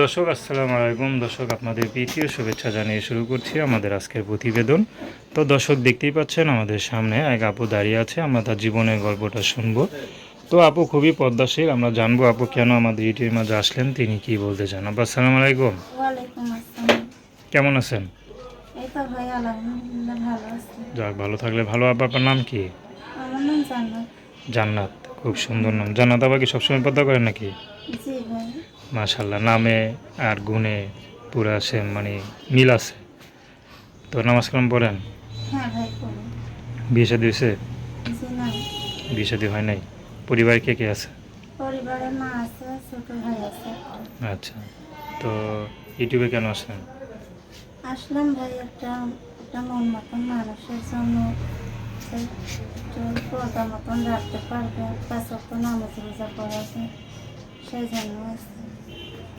দর্শক আসসালামু আলাইকুম। দর্শক আপনাদের প্রীতীয় শুভেচ্ছা জানিয়ে শুরু করছি আমাদের আজকের প্রতিবেদন। তো দর্শক দেখতেই পাচ্ছেন আমাদের সামনে এক আপু দাঁড়িয়ে আছে আমরা তার জীবনের গল্পটা শুনব। তো আপু খুবই পদ্মাশীল আমরা জানব আপু কেন আমাদের ইউটিউবের মাঝে আসলেন তিনি কি বলতে চান? আপু আসসালামু আলাইকুম। কেমন আছেন? যাক ভালো থাকলে ভালো। আপু আপনার নাম কি? জান্নাত। খুব সুন্দর নাম। জান্নাত আবার কি সবসময় পদ্মা করেন নাকি? জি। মাশাল্লাহ নামে আর গুণে পুরা সেম মানে মিল আছে। তো নামাজ কালাম পড়েন? হ্যাঁ করুন বিয়ে শাদী হয়েছে? বিয়ে শাদী হয় নাই? পরিবারে কে কে আছে? আচ্ছা তো ইউটিউবে কেন আসলেন? আসলাম ভাই একটা একটা মন মতন মানুষের জন্য। পর্দা মতন রাখতে পারবে পাঁচ নামাজ রোজা করাবে সেই জন্য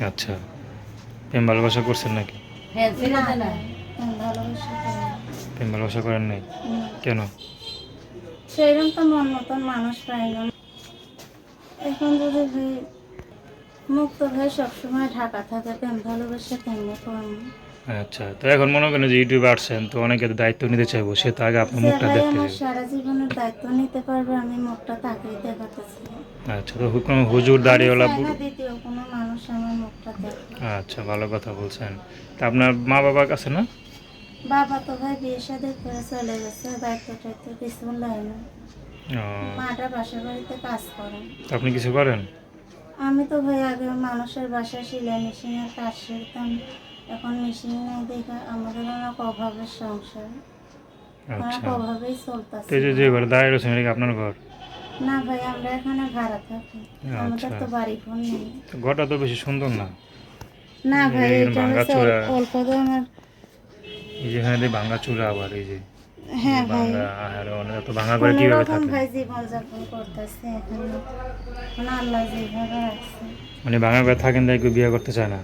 আচ্ছা। প্রেম ভালোবাসা করছেন নাকি? না। প্রেম ভালোবাসা করেন নাই। কেন? সেইরকম তো মন মতন মানুষ পাই না এখন যদি মুক্ত হয়ে সবসময় ঢাকা থাকে প্রেম ভালোবাসা কেমনে করব? আচ্ছা তো এখন মনে করেন যে ইউটিউবে আসছেন তো অনেকে দায়িত্ব নিতে চাইব সে তো আগে আপনার মুখটা দেখতে আমার সারা জীবনের দায়িত্ব নিতে পারবে আমি মুখটা তাকেই দেখাতেছি আচ্ছা তো কোনো হুজুর দাঁড়িয়েওয়ালা দ্বিতীয় মুখটা দেখে আচ্ছা ভালো কথা বলছেন। তা আপনার মা বাবার কাছে না? বাবা তো ভাই বিয়ে সাথে করে চলে গেছে দায়িত্ব টাইত্ব কিছু নেয় না। মাটা বাসা বাড়িতে কাজ করে। তো আপনি কিছু করেন? আমি তো ভাই আগে মানুষের বাসায় সেলাই মেশিনের কাজ শিখতাম। এখন মেশিন নেই দেখে আমাদের অনেক অভাবের সংসার। অনেক আচ্ছা। অভাবেই তো চলতেছে যে ঘরে দাঁড়িয়ে কি আপনার ঘর? না ভাই আমরা এখানে ভাড়া থাকি। আমাদের আচ্ছা। তো বাড়ি ফোন নেই। তো ঘরটা তো বেশি সুন্দর না। না ভাই এটা হচ্ছে অল্প- তো আমার এই যে এখানে ভাঙা চূড়া আবার এই যে। হ্যাঁ ভাই। আর অনেক তো ভাঙা করে কীভাবে থাকে? ভাই জীবন যাপন করতেছে এখানে। এখন আল্লাহ যেভাবে রাখছে মানে ভাঙা করে থাকেন তাই কেউ বিয়ে করতে চায় না?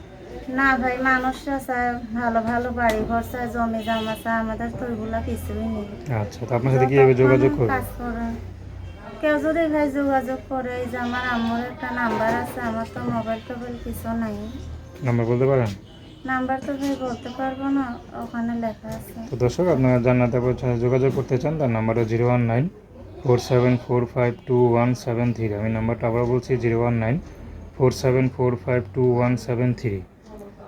না ভাই মানুষরা চায় ভালো ভালো বাড়ি ঘর চায় জমি জমা চায় আমাদের তো ওইগুলা কিছুই নেই। আচ্ছা তো আপনার সাথে কীভাবে যোগাযোগ করবে? কেউ যদি ভাই যোগাযোগ করে এই যে আমার আম্মুর একটা নাম্বার আছে আমার তো মোবাইল টোবাইল কিছু নাই। নাম্বার বলতে পারেন? নাম্বার তো ভাই বলতে পারব না ওখানে লেখা আছে। তো দর্শক আপনারা জান্নাতে সাথে যোগাযোগ করতে চান তার number zero one nine four seven four five two one seven three. আমি নাম্বারটা আবার বলছি zero one nine four seven four five two one seven three.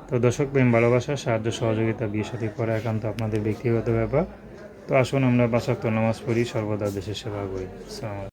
তো দর্শক প্রেম ভালোবাসা সাহায্য সহযোগিতা বিয়ে সাথী করা একান্ত আপনাদের ব্যক্তিগত ব্যাপার। তো আসুন আমরা বাসাক্ত নামাজ পড়ি সর্বদা দেশের সেবা করি।